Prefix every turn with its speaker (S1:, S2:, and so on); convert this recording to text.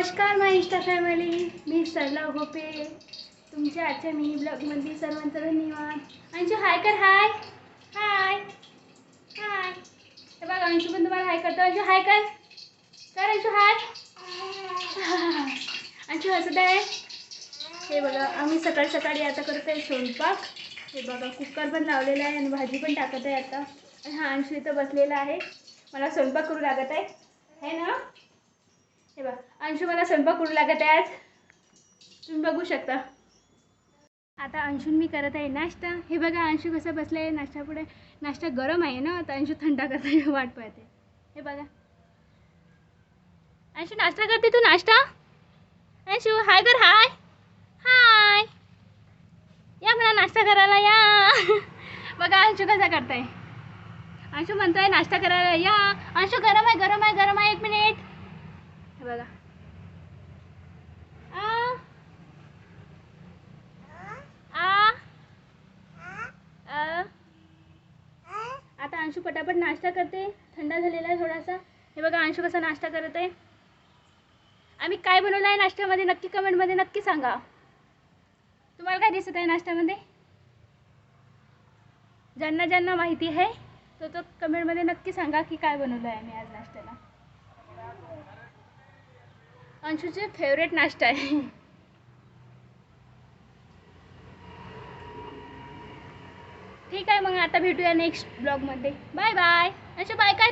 S1: नमस्कार my insta family मी सरला गोपे तुमच्या आजच्या मिनी ब्लॉगमध्ये सर्वांचं धन्यवाद. अंशू हाय कर हाय हाय हाय हे बघा अंशू पण तुम्हाला हाय करतो. अंशू हाय कर. कर अंशू हाय अंशू हसत आहे हे बघा आम्ही सकाळी सकाळी आता करत आहे स्वयंपाक. हे बघा कुकर पण लावलेला आहे आणि भाजी पण टाकत आहे आता. आणि हा अंशू इथं बसलेला आहे. मला स्वयंपाक करू लागत आहे. है ना? हे अंशू मला स्वयंपाक करू लागत आहे आज. तुम्ही बघू शकता. आता अंशून मी करत आहे नाश्ता. हे बघा अंशू कसं बसलं आहे नाश्ता पुढे नाश्ता गरम आहे ना? तर अंशू थंडा करत आहे वाट पाहते. हे बघा. अंशू नाश्ता करते तू? नाश्ता? अंशू हाय कर हाय. हाय. या मला नाश्ता करायला या. बघा अंशू कसा करताय. अंशू म्हणतोय नाश्ता करायला या. अंशू गरम आहे गरम आहे गरम आहे एक मिनिट हे बघा आ आ अ. आता अंशू पटापट नाश्ता करते. थंड झालेला आहे थोडासा. हे बघा अंशू कसा नाश्ता करत आहे. आम्ही काय बनवलं आहे नाश्त्यामध्ये नक्की कमेंटमध्ये नक्की सांगा. तुम्हाला काय दिसत आहे नाश्त्यामध्ये? ज्यांना ज्यांना माहिती आहे तो तो कमेंटमध्ये नक्की सांगा की काय बनवलं आहे मी आज नाश्त्याला. अंशूचे फेवरेट नाश्ता आहे. ठीक आहे मग आता भेटूया नेक्स्ट ब्लॉगमध्ये बाय बाय अच्छा बाय काय?